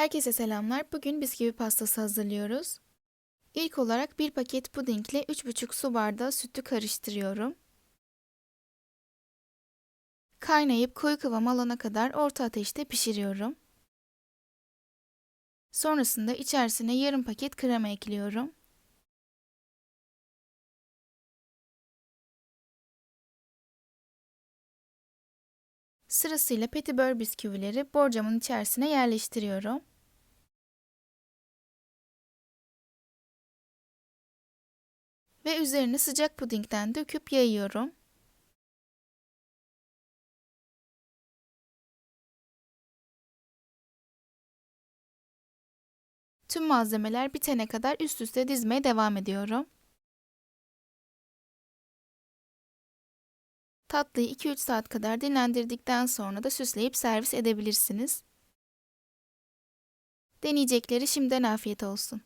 Herkese selamlar. Bugün bisküvi pastası hazırlıyoruz. İlk olarak bir paket pudingle 3,5 su bardağı sütü karıştırıyorum. Kaynayıp koyu kıvam alana kadar orta ateşte pişiriyorum. Sonrasında içerisine yarım paket krema ekliyorum. Sırasıyla petibör bisküvileri borcamın içerisine yerleştiriyorum. Ve üzerine sıcak pudingden döküp yayıyorum. Tüm malzemeler bitene kadar üst üste dizmeye devam ediyorum. Tatlıyı 2-3 saat kadar dinlendirdikten sonra da süsleyip servis edebilirsiniz. Deneyecekleri şimdiden afiyet olsun.